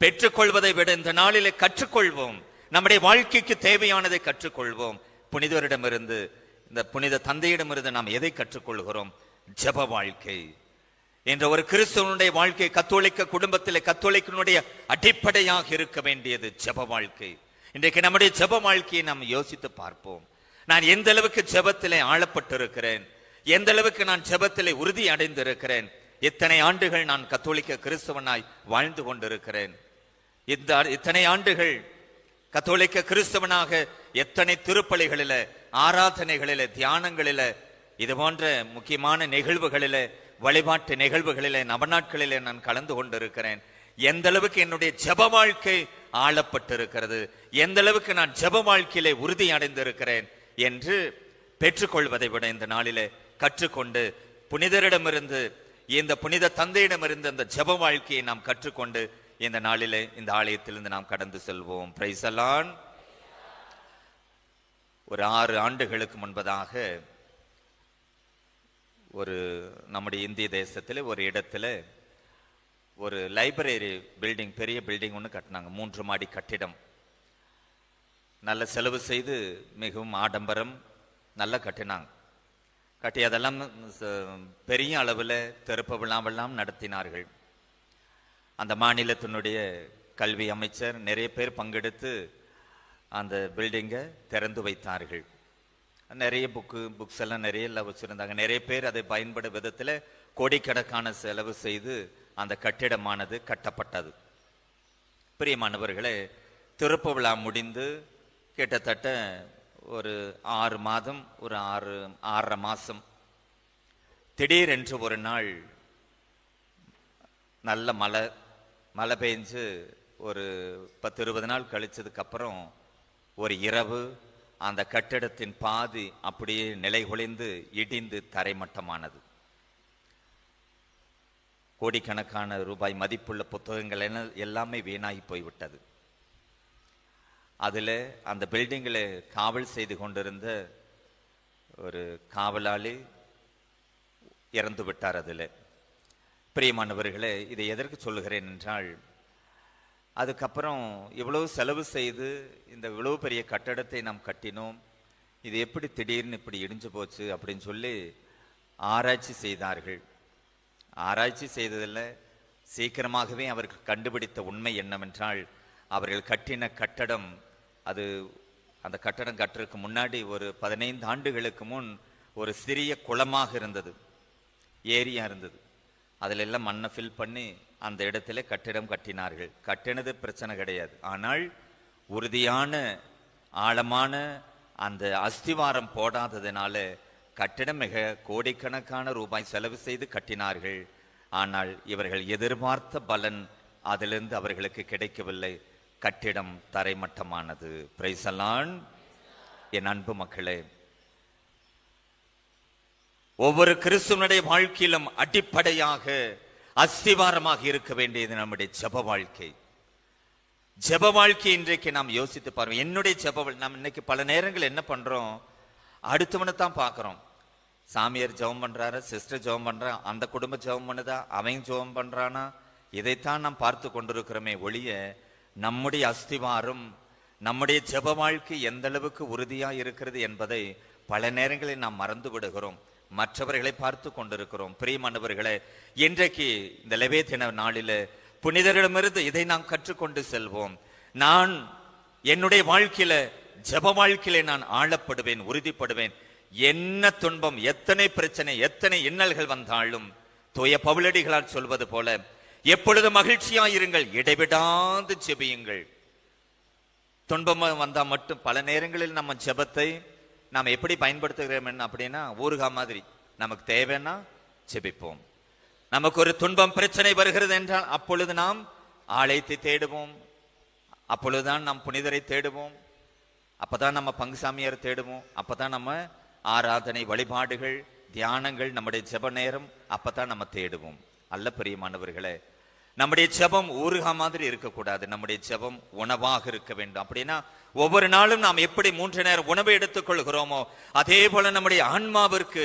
பெற்றுக்கொள்வதை விட இந்த நாளிலே கற்றுக்கொள்வோம். நம்முடைய வாழ்க்கைக்கு தேவையானதை கற்றுக்கொள்வோம். புனிதரிடமிருந்து இந்த புனித தந்தையிடமிருந்து நாம் எதை கற்றுக்கொள்கிறோம்? ஜெப வாழ்க்கை. என்ற ஒரு கிறிஸ்தவனுடைய வாழ்க்கை கத்தோலிக்க குடும்பத்தில் கத்தோலிக்கனுடைய அடிப்படையாக இருக்க வேண்டியது ஜெப வாழ்க்கை. இன்றைக்கு நம்முடைய ஜெப வாழ்க்கையை நாம் யோசித்து பார்ப்போம். நான் எந்த அளவுக்கு ஜபத்திலே ஆளப்பட்டிருக்கிறேன் எந்த அளவுக்கு நான் ஜபத்திலே உறுதி அடைந்திருக்கிறேன் இத்தனை ஆண்டுகள் நான் கத்தோலிக்க கிறிஸ்தவனாய் வாழ்ந்து கொண்டிருக்கிறேன்? இந்த இத்தனை ஆண்டுகள் கத்தோலிக்க கிறிஸ்தவனாக எத்தனை திருப்பலிகளில ஆராதனைகளில தியானங்களில இது போன்ற முக்கியமான நிகழ்வுகளில வழிபாட்டு நிகழ்வுகளில நவநாட்களில நான் கலந்து கொண்டிருக்கிறேன். எந்த அளவுக்கு என்னுடைய ஜெப வாழ்க்கை ஆளப்பட்டிருக்கிறது எந்த அளவுக்கு நான் ஜெப வாழ்க்கையிலே உறுதி அடைந்திருக்கிறேன் என்று பெற்றுக்கொள்வதை விட இந்த நாளிலே கற்றுக்கொண்டு புனிதரிடமிருந்து இந்த புனித தந்தையிடமிருந்து அந்த ஜெப வாழ்க்கையை நாம் கற்றுக்கொண்டு இந்த நாளில் இந்த ஆலயத்திலிருந்து நாம் கடந்து செல்வோம். பிரைசலான் ஒரு ஆறு ஆண்டுகளுக்கு முன்பதாக ஒரு நம்முடைய இந்திய தேசத்தில் ஒரு இடத்துல ஒரு லைப்ரரி பில்டிங் பெரிய பில்டிங் ஒன்று கட்டினாங்க. மூன்று மாடி கட்டிடம். நல்ல செலவு செய்து மிகவும் ஆடம்பரம் நல்லா கட்டினாங்க. கட்டி அதெல்லாம் பெரிய அளவில் திறப்பு விழாவெல்லாம் நடத்தினார்கள். அந்த மாநிலத்தினுடைய கல்வி அமைச்சர் நிறைய பேர் பங்கெடுத்து அந்த பில்டிங்கை திறந்து வைத்தார்கள். நிறைய புக்கு புக்ஸ் எல்லாம் நிறைய எல்லாம் வச்சுருந்தாங்க. நிறைய பேர் அதை பயன்படும் விதத்தில் கோடிக்கணக்கான செலவு செய்து அந்த கட்டிடமானது கட்டப்பட்டது. பிரியமானவர்களே திறப்பு விழா முடிந்து கிட்டத்தட்ட ஒரு ஆறு மாதம் ஒரு ஆறு ஆறரை மாதம் திடீரென்று ஒரு நாள் நல்ல மழை மழை பெஞ்சு ஒரு பத்து இருபது நாள் கழிச்சதுக்கு அப்புறம் ஒரு இரவு அந்த கட்டிடத்தின் பாதி அப்படியே நிலைகுலைந்து இடிந்து தரைமட்டமானது. கோடிக்கணக்கான ரூபாய் மதிப்புள்ள புத்தகங்கள் எல்லாம் எல்லாமே வீணாகி போய்விட்டது. அதில் அந்த பில்டிங்கில் காவல் செய்து கொண்டிருந்த ஒரு காவலாளி இறந்து விட்டார் அதில். பிரியமானவர்களே இதை எதற்கு சொல்லுகிறேன் என்றால் அதுக்கப்புறம் இவ்வளவு செலவு செய்து இந்த இவ்வளவு பெரிய கட்டடத்தை நாம் கட்டினோம். இது எப்படி திடீர்னு இப்படி இடிஞ்சு போச்சு அப்படின்னு சொல்லி ஆராய்ச்சி செய்தார்கள். ஆராய்ச்சி செய்ததில் சீக்கிரமாகவே அவர்கள் கண்டுபிடித்த உண்மை என்னவென்றால் அவர்கள் கட்டின கட்டடம் அது அந்த கட்டடம் கட்டுறதுக்கு முன்னாடி ஒரு பதினைந்து ஆண்டுகளுக்கு முன் ஒரு சிறிய குளமாக இருந்தது ஏரியா இருந்தது. அதில் எல்லாம் மண்ணை ஃபில் பண்ணி அந்த இடத்துல கட்டிடம் கட்டினார்கள். கட்டினது பிரச்சனை கிடையாது. ஆனால் உறுதியான ஆழமான அந்த அஸ்திவாரம் போடாததுனால கட்டிடம் மிக கோடிக்கணக்கான ரூபாய் செலவு செய்து கட்டினார்கள். ஆனால் இவர்கள் எதிர்பார்த்த பலன் அதிலிருந்து அவர்களுக்கு கிடைக்கவில்லை. கட்டிடம் தரைமட்டமானது. பிரைசலான் என் அன்பு மக்களே ஒவ்வொரு கிறிஸ்துவனுடைய வாழ்க்கையிலும் அடிப்படையாக அஸ்திவாரமாக இருக்க வேண்டியது நம்முடைய ஜெப வாழ்க்கை. ஜெப வாழ்க்கை இன்றைக்கு நாம் யோசித்து பாருவோம் என்னுடைய ஜெப வாழ்- நாம் இன்னைக்கு பல நேரங்கள் என்ன பண்றோம்? அடுத்தவனை தான் பார்க்குறோம். சாமியார் ஜெபம் பண்றாரு சிஸ்டர் ஜெபம் பண்றா அந்த குடும்ப ஜெபம் பண்ணுதா அவன் ஜெபம் பண்றானா? இதைத்தான் நாம் பார்த்து கொண்டிருக்கிறோமே ஒழிய நம்முடைய அஸ்திவாரம் நம்முடைய ஜெப வாழ்க்கை எந்த அளவுக்கு உறுதியா இருக்கிறது என்பதை பல நேரங்களில் நாம் மறந்து விடுகிறோம். மற்றவர்களை பார்த்து கொண்டிருக்கிறோம். பிரியமானவர்களே இன்றைக்கு இந்த லெவே தின நாளில புனிதரிடமிருந்து இதை நாம் கற்றுக்கொண்டு செல்வோம். நான் என்னுடைய வாழ்க்கையில ஜெப வாழ்க்கையில நான் ஆளப்படுவேன் உறுதிப்படுவேன். என்ன துன்பம் எத்தனை பிரச்சனை எத்தனை இன்னல்கள் வந்தாலும் தூய பவுலடிகளால் சொல்வது போல எப்பொழுது மகிழ்ச்சியாயிருங்கள் இடைவிடாது செபியுங்கள் துன்பம் வந்தா மட்டும் பல நேரங்களில் நம்ம ஜெபத்தை நாம் எப்படி பயன்படுத்துகிறோம் என்ன அப்படின்னா ஊறுகா மாதிரி. நமக்கு தேவைன்னா செபிப்போம். நமக்கு ஒரு துன்பம் பிரச்சனை வருகிறது என்றால் அப்பொழுது நாம் ஆலயத்தை தேடுவோம். அப்பொழுதுதான் நாம் புனிதரை தேடுவோம். அப்பதான் நம்ம பங்குசாமியார் தேடுவோம். அப்பதான் நம்ம ஆராதனை வழிபாடுகள் தியானங்கள் நம்முடைய ஜெப நேரம் அப்பதான் நம்ம தேடுவோம். அல்ல பிரியமானவர்களே நம்முடைய ஜெபம் ஊருகா மாதிரி இருக்கக்கூடாது. நம்முடைய ஜெபம் உணவாக இருக்க வேண்டும். அப்படின்னா ஒவ்வொரு நாளும் நாம் எப்படி மூன்று நேரம் உணவை எடுத்துக்கொள்கிறோமோ அதே போல நம்முடைய ஆன்மாவிற்கு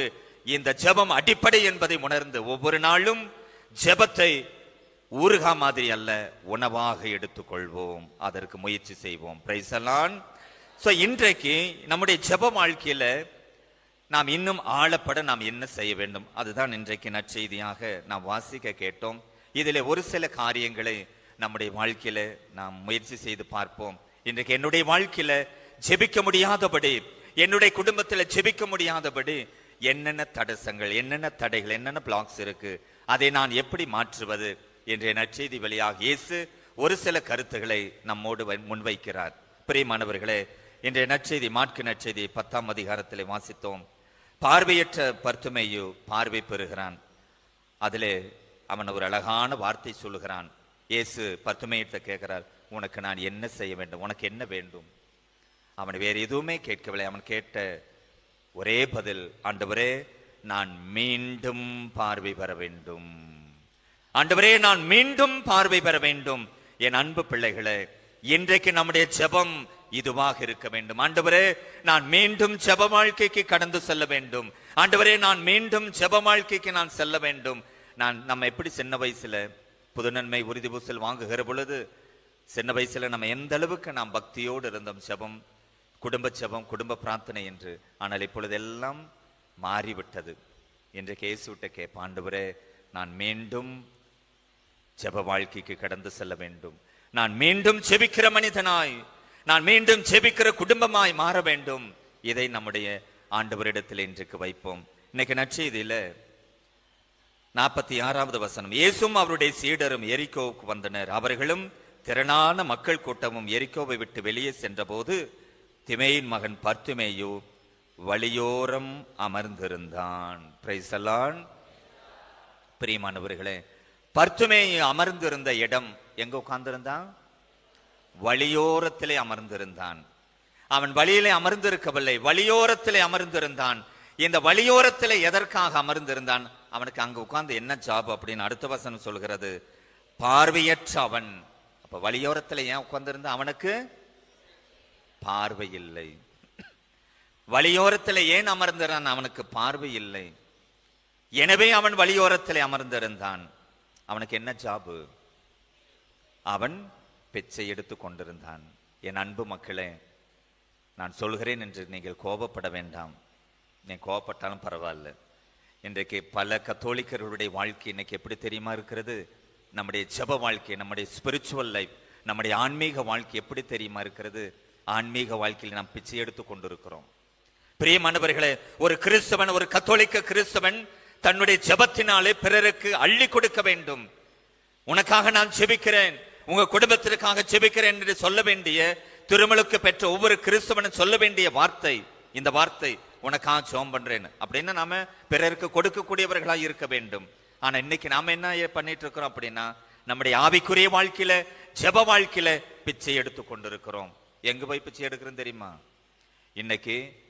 இந்த ஜெபம் அடிப்படை என்பதை உணர்ந்து ஒவ்வொரு நாளும் ஜெபத்தை ஊருகா மாதிரி அல்ல உணவாக எடுத்துக்கொள்வோம் அதற்கு முயற்சி செய்வோம். பிரைசலான் ஸோ இன்றைக்கு நம்முடைய ஜெப வாழ்க்கையில நாம் இன்னும் ஆழப்பட நாம் என்ன செய்ய வேண்டும்? அதுதான் இன்றைக்கு நற்செய்தியாக நாம் வாசிக்க கேட்டோம். இதில் ஒரு சில காரியங்களை நம்முடைய வாழ்க்கையில நாம் முயற்சி செய்து பார்ப்போம். இன்றைக்கு என்னுடைய வாழ்க்கையில ஜெபிக்க முடியாதபடி என்னுடைய குடும்பத்துல ஜெபிக்க முடியாதபடி என்னென்ன தடசங்கள் என்னென்ன தடைகள் என்னென்ன பிளாக்ஸ் இருக்கு அதை நான் எப்படி மாற்றுவது என்ற நற்செய்தி வழியாக இயேசு ஒரு சில கருத்துக்களை நம்மோடு முன்வைக்கிறார். பிரியமானவர்களே இன்றைய நற்செய்தி மாற்கு நற்செய்தி பத்தாம் அதிகாரத்தில் வாசித்தோம். பார்வையற்ற பர்த்துமையு பார்வை பெறுகிறான். அதிலே அவன் ஒரு அழகான வார்த்தை சொல்லுகிறான். இயேசு பத்துமையிட்ட கேட்கிறார் உனக்கு நான் என்ன செய்ய வேண்டும்? உனக்கு என்ன வேண்டும்? அவன் வேறு எதுவுமே கேட்கவில்லை. அவன் கேட்ட ஒரே பதில் ஆண்டவரே நான் மீண்டும் பார்வை பெற வேண்டும். ஆண்டவரே நான் மீண்டும் பார்வை பெற வேண்டும். என் அன்பு பிள்ளைகளே இன்றைக்கு நம்முடைய ஜெபம் இதுவாக இருக்க வேண்டும். ஆண்டவரே நான் மீண்டும் ஜெப வாழ்க்கைக்கு கடந்து செல்ல வேண்டும். ஆண்டவரே நான் மீண்டும் ஜெப வாழ்க்கைக்கு நான் செல்ல வேண்டும். நான் நம்ம எப்படி சின்ன வயசுல புதுநன்மை உறுதி பூசல் வாங்குகிற பொழுது சின்ன வயசுல நம்ம எந்த அளவுக்கு நாம் பக்தியோடு இருந்தோம் செபம் குடும்ப செபம் குடும்ப பிரார்த்தனை என்று. ஆனால் இப்பொழுது எல்லாம் மாறிவிட்டது. என்று கேசுவிட்ட கே ஆண்டவரே நான் மீண்டும் ஜப வாழ்க்கைக்கு கடந்து செல்ல வேண்டும். நான் மீண்டும் செபிக்கிற மனிதனாய் நான் மீண்டும் செபிக்கிற குடும்பமாய் மாற வேண்டும். இதை நம்முடைய ஆண்டவரிடத்தில் இன்றைக்கு வைப்போம். இன்னைக்கு நற்செய்தியில் நாற்பத்தி ஆறாவது வசனம். இயேசும் அவருடைய சீடரும் எரிக்கோவுக்கு வந்தனர். அவர்களும் திரளான மக்கள் கூட்டமும் எரிக்கோவை விட்டு வெளியே சென்றபோது திமேயின் மகன் பர்த்துமேயோ வழியோரம் அமர்ந்திருந்தான். பிரைசலான் பிரியமானவர்களே பர்த்துமேயு அமர்ந்திருந்த இடம் எங்க உட்கார்ந்திருந்தான்? வழியோரத்திலே அமர்ந்திருந்தான். அவன் வழியிலே அமர்ந்திருக்கவில்லை வழியோரத்திலே அமர்ந்திருந்தான். இந்த வழியோரத்தில் எதற்காக அமர்ந்திருந்தான்? அவனுக்கு அங்க உட்கார்ந்து என்ன ஜாப் அப்படின்னு அடுத்த வசனம் சொல்கிறது. பார்வையற்ற அவன். அப்ப வழியோரத்தில் ஏன் உட்கார்ந்திருந்த? அவனுக்கு பார்வை இல்லை வழியோரத்தில் ஏன் அமர்ந்திருந்தான்? அவனுக்கு பார்வை இல்லை எனவே அவன் வழியோரத்தில் அமர்ந்திருந்தான். அவனுக்கு என்ன ஜாபு அவன் பிச்சை எடுத்து கொண்டிருந்தான். என் அன்பு மக்களே நான் சொல்கிறேன் என்று நீங்கள் கோபப்பட வேண்டாம். நீ கோபப்பட்டாலும் பரவாயில்ல. இன்றைக்கு பல கத்தோலிக்கர்களுடைய வாழ்க்கை இன்னைக்கு எப்படி தெரியுமா இருக்கிறது? நம்முடைய ஜப வாழ்க்கை நம்முடைய ஸ்பிரிச்சுவல் லைஃப் நம்முடைய ஆன்மீக வாழ்க்கை எப்படி தெரியுமா இருக்கிறது? ஆன்மீக வாழ்க்கையில் நாம் பிச்சை எடுத்து கொண்டிருக்கிறோம். பிரியமானவர்களே ஒரு கிறிஸ்தவன் ஒரு கத்தோலிக்க கிறிஸ்தவன் தன்னுடைய ஜபத்தினாலே பிறருக்கு அள்ளி கொடுக்க வேண்டும். உனக்காக நான் ஜெபிக்கிறேன் உங்க குடும்பத்திற்காக ஜெபிக்கிறேன் என்று சொல்ல வேண்டிய திருமலுக்கு பெற்ற ஒவ்வொரு கிறிஸ்தவனும் சொல்ல வேண்டிய வார்த்தை இந்த வார்த்தை உனக்காக ஜோம் பண்றேன்னு. அப்படின்னு நாம பிறருக்கு கொடுக்கக்கூடியவர்களா இருக்க வேண்டும். ஆனா இன்னைக்கு நாம என்ன பண்ணிட்டு இருக்கிறோம் அப்படின்னா நம்முடைய ஆவிக்குரிய வாழ்க்கையில ஜெப வாழ்க்கையில பிச்சை எடுத்து கொண்டிருக்கிறோம். எங்க போய் பிச்சை எடுக்கிறோம் தெரியுமா? இன்னைக்கு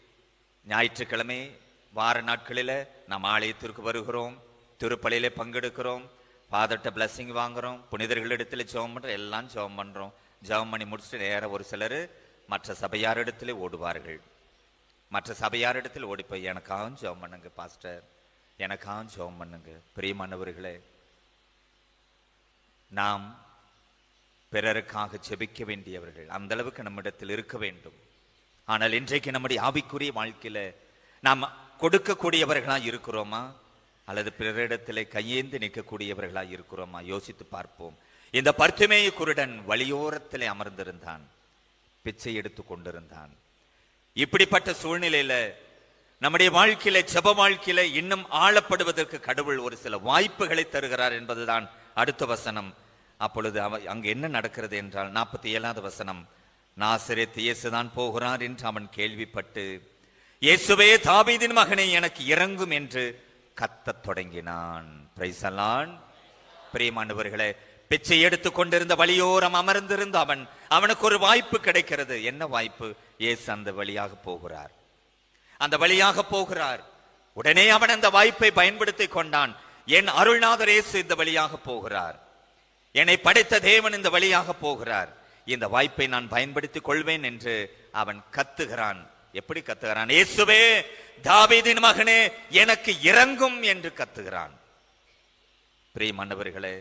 ஞாயிற்றுக்கிழமை வார நாட்களில நாம் ஆலயத்திற்கு வருகிறோம். திருப்பலியில பங்கெடுக்கிறோம். ஃபாதர்கிட்ட blessing வாங்குறோம். புனிதர்களிடத்துல ஜெபம் பண்றோம் எல்லாம் ஜெபம் பண்றோம். ஜெபம் பண்ணி முடிச்சுட்டு நேர ஒரு சிலர் மற்ற சபையாரிடத்திலே ஓடுவார்கள். மற்ற சபையாரிடத்தில் ஓடிப்போய் எனக்காகவும் ஜெபம் பண்ணுங்க பாஸ்டர். எனக்காகவும் ஜெபம் பண்ணுங்க. பிரியமானவர்களே நாம் பிறருக்காக ஜெபிக்க வேண்டியவர்கள் அந்த அளவுக்கு நம்மிடத்தில் இருக்க வேண்டும். ஆனால் இன்றைக்கு நம்முடைய ஆவிக்குரிய வாழ்க்கையில நாம் கொடுக்கக்கூடியவர்களாக இருக்கிறோமா? அல்லது பிறரிடத்திலே கையேந்து நிற்கக்கூடியவர்களாக இருக்கிறோமா? யோசித்து பார்ப்போம். இந்த பர்த்துமேய குருடன் வழியோரத்தில் அமர்ந்திருந்தான். பிச்சை எடுத்து கொண்டிருந்தான். இப்படிப்பட்ட சூழ்நிலையில நம்முடைய வாழ்க்கையில ஜப வாழ்க்கையில இன்னும் ஆளப்படுவதற்கு கடவுள் ஒரு சில வாய்ப்புகளை தருகிறார் என்பதுதான் அடுத்த வசனம். அப்பொழுது அவ அங்கு என்ன நடக்கிறது என்றால் நாற்பத்தி ஏழாவது வசனம் நாசரேத் இயேசுதான் போகிறார் என்று அவன் கேள்விப்பட்டு இயேசுவே தாபீதின் மகனை எனக்கு இறங்கும் என்று கத்தத் தொடங்கினான். பிரைசலான் பிரியமானவர்களே பிச்சை எடுத்து கொண்டிருந்த வழியோரம் அமர்ந்திருந்த அவன் அவனுக்கு ஒரு வாய்ப்பு கிடைக்கிறது. என்ன வாய்ப்பு? ஏசு அந்த வழியாக போகிறார். அந்த வழியாக போகிறார். உடனே அவன் அந்த வாய்ப்பை பயன்படுத்தி கொண்டான். என் அருள்நாதர் இயேசு இந்த வழியாக போகிறார். என்னை படைத்த தேவன் இந்த வழியாக போகிறார். இந்த வாய்ப்பை நான் பயன்படுத்திக் கொள்வேன் என்று அவன் கத்துகிறான். எப்படி கத்துகிறான்? இயேசுவே தாவீதின் மகனே எனக்கு இறங்கும் என்று கத்துகிறான். பிரியமானவர்களே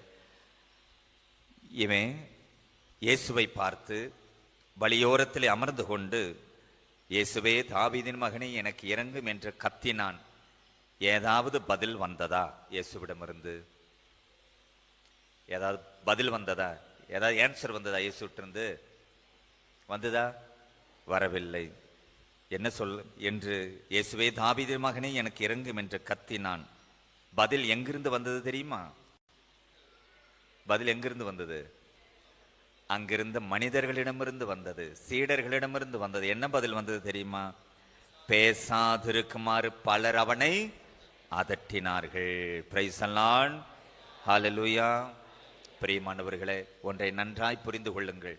இவன் இயேசுவை பார்த்து வழியோரத்தில் அமர்ந்து கொண்டு இயேசுவே தாவிதின் மகனே எனக்கு இறங்கும் என்று கத்தினான். ஏதாவது பதில் வந்ததா இயேசுவிடமிருந்து? ஏதாவது பதில் வந்ததா? ஏதாவது ஆன்சர் வந்ததா இயேசுட்டிருந்து வந்ததா? வரவில்லை. என்ன சொல் என்று இயேசுவே தாவிதின் மகனே எனக்கு இறங்கும் என்று கத்தினான். பதில் எங்கிருந்து வந்தது தெரியுமா? பதில் எங்கிருந்து வந்தது? அங்கிருந்த மனிதர்களிடமிருந்து வந்தது சீடர்களிடமிருந்து வந்தது. என்ன பதில் வந்தது தெரியுமா? பேசாதிருக்குமாறு பலர் அவனை அதட்டினார்கள். பிரைசல்லான் ஹalleluya பிரியமானவர்களே ஒன்றை நன்றாய் புரிந்து கொள்ளுங்கள்.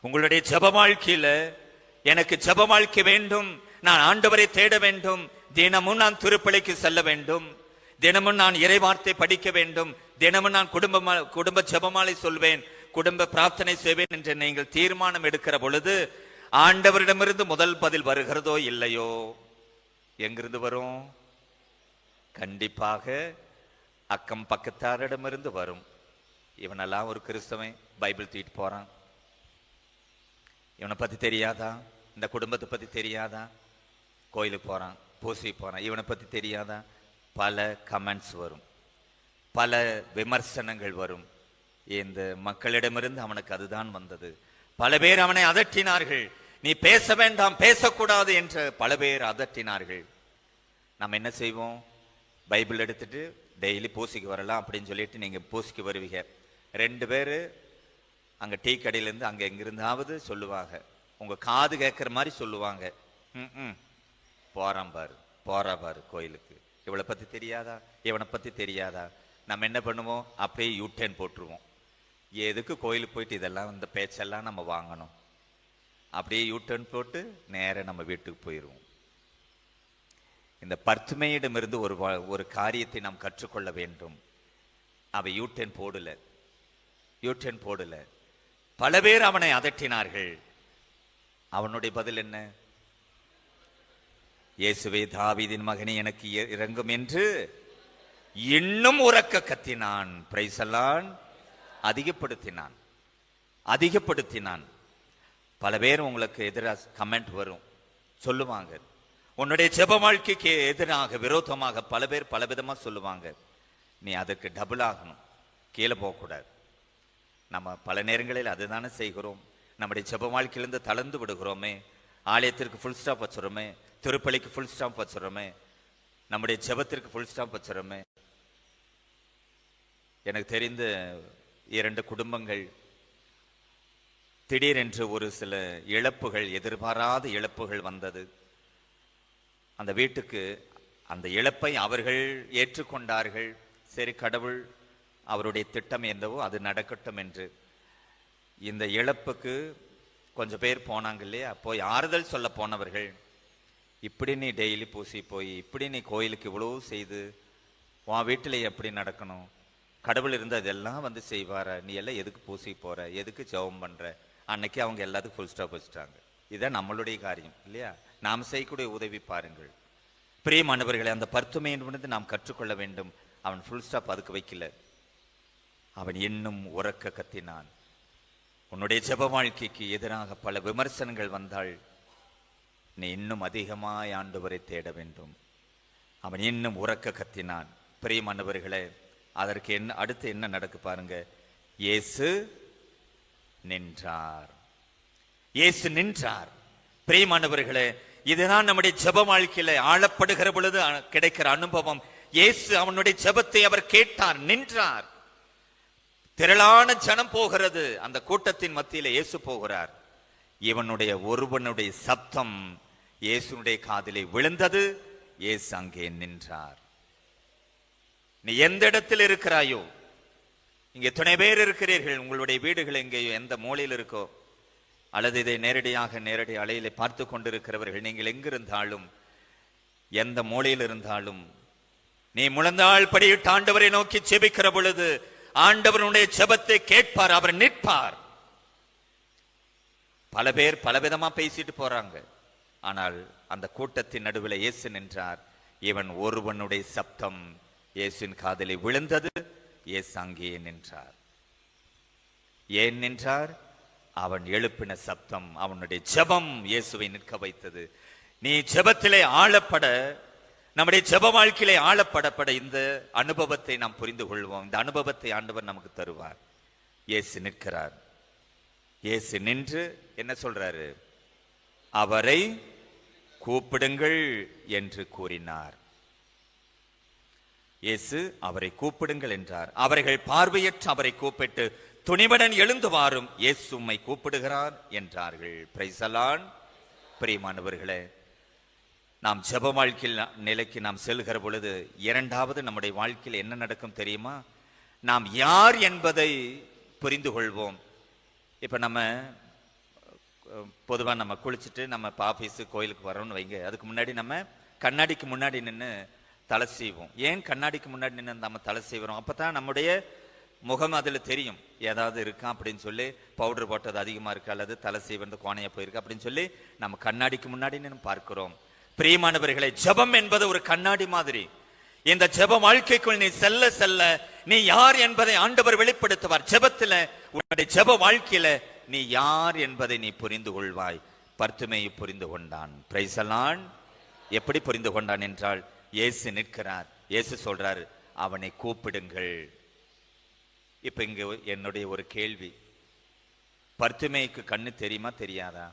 உங்களுடைய ஜப வாழ்க்கையில எனக்கு ஜப வாழ்க்கை வேண்டும். நான் ஆண்டவரை தேட வேண்டும். தினமும் நான் திருப்பலிக்கு செல்ல வேண்டும். தினமும் நான் இறைவார்த்தை படிக்க வேண்டும். தினமும் நான் குடும்ப குடும்ப ஜெபமாலை சொல்வேன் குடும்ப பிரார்த்தனை செய்வேன் என்று நீங்கள் தீர்மானம் எடுக்கிற பொழுது ஆண்டவரிடமிருந்து முதல் பதில் வருகிறதோ இல்லையோ? எங்கிருந்து வரும்? கண்டிப்பாக அக்கம் பக்கத்தாரிடமிருந்து வரும். இவனெல்லாம் ஒரு கிறிஸ்தவன் பைபிள் தூக்கிட்டு போறான். இவனை பத்தி தெரியாதா? இந்த குடும்பத்தை பத்தி தெரியாதா? கோயிலுக்கு போறான் பூசி போறான். இவனை பத்தி தெரியாதா? பல கமெண்ட்ஸ் வரும். பல விமர்சனங்கள் வரும். இந்த மக்களிடமிருந்து அவனுக்கு அதுதான் வந்தது. பல பேர் அவனை அதட்டினார்கள். நீ பேச வேண்டாம் பேசக்கூடாது என்று பல பேர் அதட்டினார்கள். நம்ம என்ன செய்வோம்? பைபிள் எடுத்துட்டு டெய்லி பூசிக்கு வரலாம் அப்படின்னு சொல்லிட்டு நீங்கள் பூசிக்கு வருவீங்க. ரெண்டு பேர் அங்கே டீ கடையிலேருந்து அங்கே எங்கிருந்தாவது சொல்லுவாங்க. உங்கள் காது கேட்குற மாதிரி சொல்லுவாங்க. ம் ம். போகிறான் பாரு போகிறா பாரு கோயிலுக்கு. இவளை பற்றி தெரியாதா? இவனை பற்றி தெரியாதா? நம்ம என்ன பண்ணுவோம்? அப்படியே யூட்டேன் போட்டுருவோம். எதுக்கு கோயிலுக்கு போயிட்டு இதெல்லாம் இந்த பேச்செல்லாம் நம்ம வாங்கணும்? அப்படியே யூட்டர்ன் போட்டு நேராக நம்ம வீட்டுக்கு போயிடுவோம் இந்த பர்த்துமையிடமிருந்து ஒரு ஒரு காரியத்தை நாம் கற்றுக்கொள்ள வேண்டும். அவ யூட்டர்ன் போடல. யூட்டர்ன் போடல. பல பேர் அவனை அதட்டினார்கள். அவனுடைய பதில் என்ன? இயேசுவே தாவிதின் மகனை எனக்கு இ- இறங்கும் என்று இன்னும் உறக்க கத்தினான். பிரைசலான் அதிகப்படுத்தினான். அதிகப்படுத்தினான். பல பேர் உங்களுக்கு எதிராக கமெண்ட் வரும். சொல்லுவாங்க. உன்னுடைய ஜெப வாழ்க்கைக்கு எதிராக விரோதமாக பல பேர் பல விதமாக சொல்லுவாங்க. நீ அதுக்கு டபுள் ஆகணும். கீழே போகக்கூடாது. நம்ம பல நேரங்களில் அதுதானே செய்கிறோம். நம்முடைய ஜெப வாழ்க்கையிலிருந்து தளர்ந்து விடுகிறோமே. ஆலயத்திற்கு ஃபுல் ஸ்டாப் வச்சுறோமே திருப்பலிக்கு ஃபுல் ஸ்டாப் வச்சுறோமே நம்முடைய ஜெபத்திற்கு ஃபுல் ஸ்டாப் வச்சுறோமே எனக்கு தெரிந்த இரண்டு குடும்பங்கள் திடீரென்று ஒரு சில இழப்புகள் எதிர்பாராத இழப்புகள் வந்தது. அந்த வீட்டுக்கு அந்த இழப்பை அவர்கள் ஏற்றுக்கொண்டார்கள். சரி கடவுள் அவருடைய திட்டம் என்னவோ அது நடக்கட்டும் என்று. இந்த இழப்புக்கு கொஞ்சம் பேர் போனாங்க இல்லையா? போய் ஆறுதல் சொல்ல போனவர்கள் இப்படி நீ டெய்லி பூசி போய் இப்படி நீ கோயிலுக்கு இவ்வளவு செய்து உன் வீட்டில் எப்படி நடக்கணும்? கடவுள் இருந்து அதெல்லாம் வந்து செய்வார நீ எல்லாம் எதுக்கு பூசி போற எதுக்கு ஜெபம் பண்ற? அன்னைக்கு அவங்க எல்லாத்துக்கும் ஃபுல் ஸ்டாப் வச்சுட்டாங்க. இதுதான் நம்மளுடைய காரியம் இல்லையா? நாம் செய்யக்கூடிய உதவி பாருங்கள். பிரியமானவர்களை அந்த பர்த்துமையிலிருந்து நாம் கற்றுக்கொள்ள வேண்டும். அவன் ஃபுல் ஸ்டாப் அதுக்கு வைக்கல. அவன் இன்னும் உறக்க கத்தினான். உன்னுடைய ஜெப வாழ்க்கைக்கு எதிராக பல விமர்சனங்கள் வந்தால் நீ இன்னும் அதிகமாய் ஆண்டவரை தேட வேண்டும். அவன் இன்னும் உறக்க கத்தினான். பிரியமானவர்களே அதற்கு என்ன அடுத்து என்ன நடக்கு பாருங்க. இயேசு நின்றார். இயேசு நின்றார். பிரியமானவர்களே இதுதான் நம்முடைய ஜப வாழ்க்கையில ஆளப்படுகிற பொழுது கிடைக்கிற அனுபவம். இயேசு அவனுடைய ஜபத்தை அவர் கேட்டார் நின்றார். திரளான ஜனம் போகிறது. அந்த கூட்டத்தின் மத்தியில இயேசு போகிறார். இவனுடைய ஒருவனுடைய சப்தம் இயேசுனுடைய காதிலே விழுந்தது. இயேசு அங்கே நின்றார். நீ எந்த இடத்தில் இருக்கிறாயோ இங்க எத்தனை பேர் இருக்கிறீர்கள் உங்களுடைய வீடுகள் எங்கேயோ எந்த மூலையில் இருக்கோ அல்லது இதை நேரடியாக நேரடி அலையில பார்த்து கொண்டிருக்கிறவர்கள் நீங்கள் எங்கிருந்தாலும் எந்த மூலையில் இருந்தாலும் நீ முழந்தாள் படியிட்டு ஆண்டவரை நோக்கி செபிக்கிற பொழுது ஆண்டவனுடைய செபத்தை கேட்பார் அவர் நிற்பார். பல பேர் பலவிதமா பேசிட்டு போறாங்க. ஆனால் அந்த கூட்டத்தின் நடுவில் இயேசு நின்றார். இவன் ஒருவனுடைய சப்தம் இயேசுவின் காதலை விழுந்தது இயேசு அங்கேயே நின்றார். ஏன் நின்றார்? அவன் எழுப்பின சப்தம் அவனுடைய ஜெபம் இயேசுவை நிற்க வைத்தது. நீ ஜெபத்திலே ஆளப்பட நம்முடைய ஜெப வாழ்க்கையிலே ஆளப்படப்பட இந்த அனுபவத்தை நாம் புரிந்து கொள்வோம். இந்த அனுபவத்தை ஆண்டவர் நமக்கு தருவார். இயேசு நிற்கிறார். இயேசு நின்று என்ன சொல்றாரு? அவரை கூப்பிடுங்கள் என்று கூறினார். இயேசு அவரை கூப்பிடுங்கள் என்றார். அவர்கள் பார்வையற்ற அவரை கூப்பிட்டு துணிவுடன் எழுந்து வாரும் இயேசு உம்மை கூப்பிடுகிறார் என்றார்கள். பிரைசலான் பிரியமானவர்களே நாம் ஜெப வாழ்க்கையில் நிலைக்கு நாம் செல்கிற பொழுது இரண்டாவது நம்முடைய வாழ்க்கையில் என்ன நடக்கும் தெரியுமா? நாம் யார் என்பதை புரிந்து கொள்வோம். இப்போ நம்ம பொதுவாக நம்ம குளிச்சுட்டு நம்ம இப்போ ஆஃபீஸு கோயிலுக்கு வரோம்னு வைங்க. அதுக்கு முன்னாடி நம்ம கண்ணாடிக்கு முன்னாடி நின்று தலை செய்வோம் ஏன் கண்ணாடிக்கு முன்னாடி நின்று நம்ம தலை செய்வோம் அப்போ தான் நம்முடைய முகம் அதில் தெரியும். ஏதாவது இருக்கா அப்படின்னு சொல்லி பவுடர் போட்டது அதிகமாக இருக்கு? அல்லது தலை செய்வது கோணையாக போயிருக்கு அப்படின்னு சொல்லி நம்ம கண்ணாடிக்கு முன்னாடி நின்று பார்க்கிறோம். பிரியமானவர்களை ஜபம் என்பது ஒரு கண்ணாடி மாதிரி. இந்த ஜப வாழ்க்கைக்குள் நீ செல்ல செல்ல நீ யார் என்பதை ஆண்டவர் வெளிப்படுத்துவார். ஜெபத்துல உன்னுடைய ஜப வாழ்க்கையில நீ யார் என்பதை நீ புரிந்து கொள்வாய். பர்த்துமையை புரிந்து கொண்டான். பிரைசலான் எப்படி புரிந்து கொண்டான் என்றால் இயேசு நிற்கிறார். இயேசு சொல்றார் அவனை கூப்பிடுங்கள். இப்ப இங்க என்னுடைய ஒரு கேள்வி. பர்த்துமைக்கு கண்ணு தெரியுமா தெரியாதா?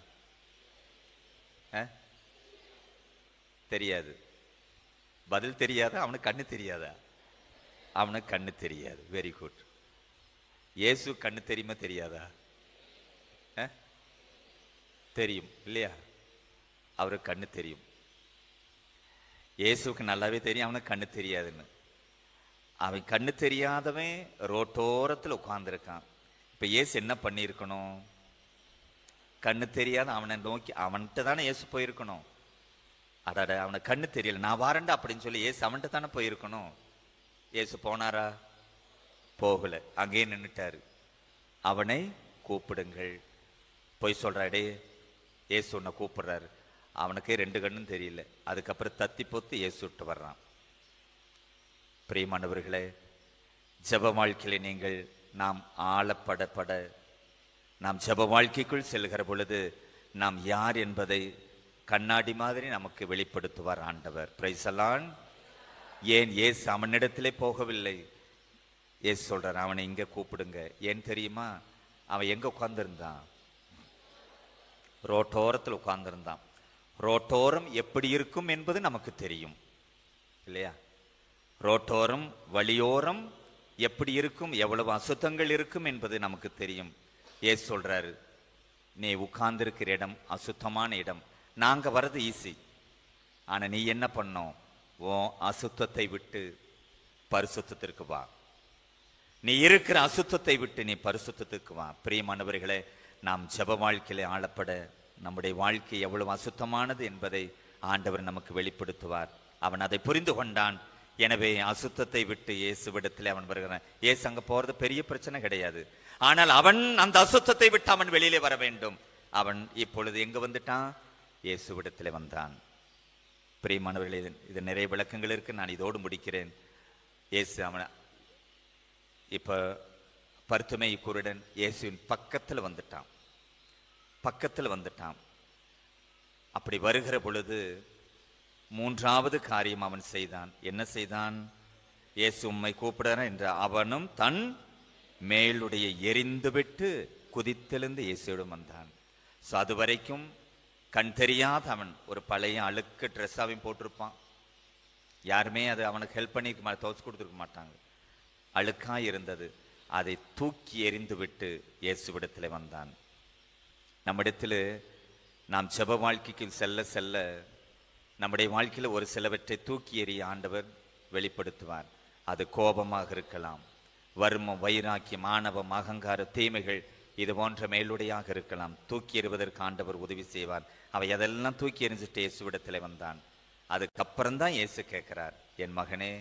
தெரியாது. பதில் தெரியாதா? அவனுக்கு கண்ணு தெரியாதா? அவனுக்கு கண்ணு தெரியாது. வெரி குட் இயேசு கண்ணு தெரியுமா தெரியாதா? தெரியும் இல்லையா? அவருக்கு கண்ணு தெரியும். இயேசுக்கு நல்லாவே தெரியும் அவனுக்கு கண்ணு தெரியாதுன்னு. அவன் கண்ணு தெரியாதவன் ரோட்டோரத்தில் உட்காந்துருக்கான் இப்போ இயேசு என்ன பண்ணியிருக்கணும்? கண்ணு தெரியாத அவனை நோக்கி அவன்கிட்ட தானே இயேசு போயிருக்கணும். அடாட அவனை கண்ணு தெரியல. நான் வாரண்டா அப்படின்னு சொல்லி ஏசு அவன்கிட்ட தானே போயிருக்கணும். ஏசு போனாரா? போகல. அங்கேயே நின்றுட்டாரு அவனை கூப்பிடுங்கள். போய் சொல்கிறாடே ஏசு உன்னை கூப்பிடுறாரு. அவனுக்கே ரெண்டு கண்ணும் தெரியல. அதுக்கப்புறம் தத்தி பொத்து ஏசு விட்டு வர்றான். பிரியமானவர்களே ஜப வாழ்க்கையில் நீங்கள் நாம் ஆளப்படப்பட நாம் ஜப வாழ்க்கைக்குள் செல்கிற பொழுது நாம் யார் என்பதை கண்ணாடி மாதிரி நமக்கு வெளிப்படுத்துவார் ஆண்டவர். பிரைசலான் ஏன் ஏசு அவனிடத்திலே போகவில்லை? ஏசு சொல்கிறான் அவனை இங்கே கூப்பிடுங்க. ஏன் தெரியுமா? அவன் எங்கே உட்காந்துருந்தான் ரோட்டோரத்தில் உட்காந்துருந்தான் ரோட்டோரம் எப்படி இருக்கும் என்பது நமக்கு தெரியும். இல்லையா? ரோட்டோரம் வழியோரம் எப்படி இருக்கும் எவ்வளவு அசுத்தங்கள் இருக்கும் என்பது நமக்கு தெரியும். ஏ சொல்றாரு நீ உட்கார்ந்திருக்கிற இடம் அசுத்தமான இடம். நாங்க வர்றது ஈஸி ஆனா நீ என்ன பண்ணோம் உன் அசுத்தத்தை விட்டு பரிசுத்தத்திற்கு வா. நீ இருக்கிற அசுத்தத்தை விட்டு நீ பரிசுத்தத்துக்கு வா. பிரியமானவர்களே நாம் ஜப வாழ்க்கையில ஆளப்பட நம்முடைய வாழ்க்கை எவ்வளவு அசுத்தமானது என்பதை ஆண்டவர் நமக்கு வெளிப்படுத்துவார். அவன் அதை புரிந்து கொண்டான். எனவே அசுத்தத்தை விட்டு இயேசு விடத்தில் அவன் வருகிறான். இயேசு அங்க போறது பெரிய பிரச்சனை கிடையாது. ஆனால் அவன் அந்த அசுத்தத்தை விட்டு அவன் வெளியிலே வர வேண்டும். அவன் இப்பொழுது எங்கு வந்துட்டான்? இயேசு விடத்தில் வந்தான். பிரியமானவர்களே இது- நிறைய விளக்கங்கள் இருக்கு. நான் இதோடு முடிக்கிறேன். இயேசு அவன் இப்ப பருத்துமை குருடன் இயேசுவின் பக்கத்துல வந்துட்டான். பக்கத்தில் வந்துட்டான். அப்படி வருகிற பொழுது மூன்றாவது காரியம் அவன் செய்தான். என்ன செய்தான்? இயேசு உம்மை கூப்பிடுறான் என்ற அவனும் தன் மேலுடைய எரிந்துவிட்டு குதித்தெழுந்து இயேசுவிடம் வந்தான். ஸோ அது வரைக்கும் கண் தெரியாத அவன் ஒரு பழைய அழுக்கு ட்ரெஸ் அவன் போட்டிருப்பான். யாருமே அது அவனுக்கு ஹெல்ப் பண்ணி துவச்சு கொடுத்துருக்க மாட்டாங்க. அழுக்கா இருந்தது. அதை தூக்கி எறிந்து விட்டு இயேசுவிடத்தில் வந்தான். நம்மிடத்தில் நாம் ஜெப வாழ்க்கைக்கு செல்ல செல்ல நம்முடைய வாழ்க்கையில் ஒரு சிலவற்றை தூக்கி எறிய ஆண்டவர் வெளிப்படுத்துவார். அது கோபமாக இருக்கலாம் வர்மம் வைராக்கியம் ஆணவம் அகங்கார தீமைகள் இது போன்ற மேலுடையாக இருக்கலாம். தூக்கி எறிவதற்கு ஆண்டவர் உதவி செய்வார். அவை அதெல்லாம் தூக்கி எறிஞ்சிட்டு இயேசுவிடத்தில் வந்தான். அதுக்கப்புறம்தான் இயேசு கேட்கிறார் என் மகனே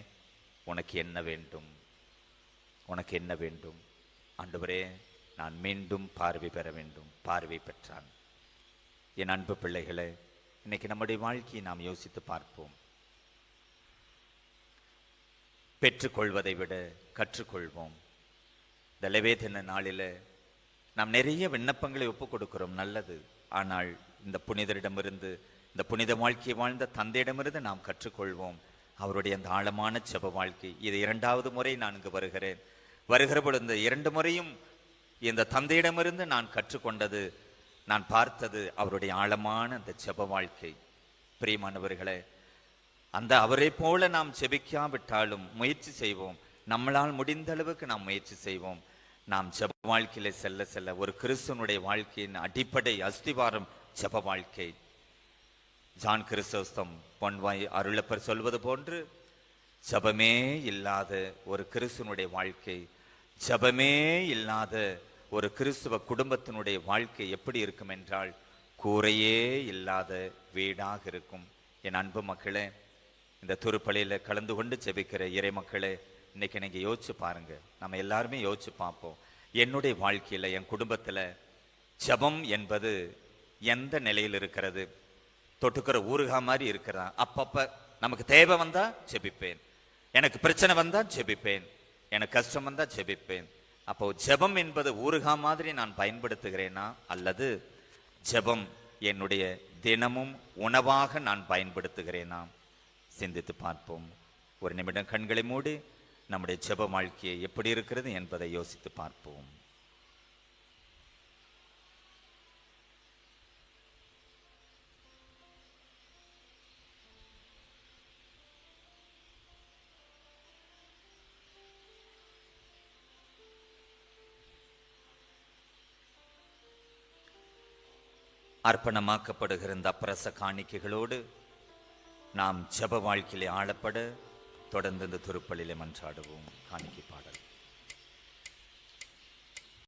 உனக்கு என்ன வேண்டும்? உனக்கு என்ன வேண்டும்? ஆண்டவரே நான் மீண்டும் பார்வை பெற வேண்டும் பார்வை பெற்றான். என் அன்பு பிள்ளைகளே இன்னைக்கு நம்முடைய வாழ்க்கையை நாம் யோசித்து பார்ப்போம். பெற்றுக்கொள்வதை விட கற்றுக்கொள்வோம். இந்த லெவேதன நாளில நாம் நிறைய விண்ணப்பங்களை ஒப்புக் கொடுக்கிறோம் நல்லது. ஆனால் இந்த புனிதரிடமிருந்து இந்த புனித வாழ்க்கையை வாழ்ந்த தந்தையிடமிருந்து நாம் கற்றுக்கொள்வோம். அவருடைய அந்த ஆழமான செப வாழ்க்கை. இது இரண்டாவது முறை நான் இங்கு வருகிறேன். வருகிற பொழுது இந்த இரண்டு முறையும் இந்த தந்தையிடமிருந்து நான் கற்றுக்கொண்டது நான் பார்த்தது அவருடைய ஆழமான அந்த ஜெப வாழ்க்கை. பிரியமானவர்களே அந்த அவரை போல நாம் ஜெபிக்காவிட்டாலும் முயற்சி செய்வோம். நம்மளால் முடிந்த அளவுக்கு நாம் முயற்சி செய்வோம். நாம் ஜெப வாழ்க்கையில செல்ல செல்ல ஒரு கிறிஸ்தனுடைய வாழ்க்கையின் அடிப்படை அஸ்திவாரம் ஜெப வாழ்க்கை. ஜான் கிறிஸ்தவஸ்தம் பொன்வாய் அருளப்பர் சொல்வது போன்று ஜபமே இல்லாத ஒரு கிறிஸ்தனுடைய வாழ்க்கை ஜபமே இல்லாத ஒரு கிறிஸ்துவ குடும்பத்தினுடைய வாழ்க்கை எப்படி இருக்கும் என்றால் கூரையே இல்லாத வீடாக இருக்கும். என் அன்பு மக்களே இந்த துருப்பலியில கலந்து கொண்டு ஜெபிக்கிற இறை மக்களே இன்னைக்கு நீங்க யோசிச்சு பாருங்க. நம்ம எல்லாருமே யோசிச்சு பார்ப்போம். என்னுடைய வாழ்க்கையில என் குடும்பத்துல ஜபம் என்பது எந்த நிலையில் இருக்கிறது? தொட்டுக்கிற ஊறுகா மாதிரி இருக்கிறதா? அப்பப்ப நமக்கு தேவை வந்தா ஜெபிப்பேன். எனக்கு பிரச்சனை வந்தா ஜெபிப்பேன். எனக்கு கஷ்டம் வந்தா ஜெபிப்பேன். அப்போ ஜெபம் என்பது ஊறுகா மாதிரி நான் பயன்படுத்துகிறேனா? அல்லது ஜெபம் என்னுடைய தினமும் உணவாக நான் பயன்படுத்துகிறேனா? சிந்தித்து பார்ப்போம். ஒரு நிமிடம் கண்களை மூடி நம்முடைய ஜப வாழ்க்கையை எப்படி இருக்கிறது என்பதை யோசித்து பார்ப்போம். அர்ப்பணமாக்கப்படுகிற இந்த அப்பிரச காணிக்கைகளோடு நாம் ஜெப வாழ்க்கையிலே ஆளப்பட தொடர்ந்து இந்த திருப்பலிலே மன்றாடுவோம். காணிக்கை பாடல்.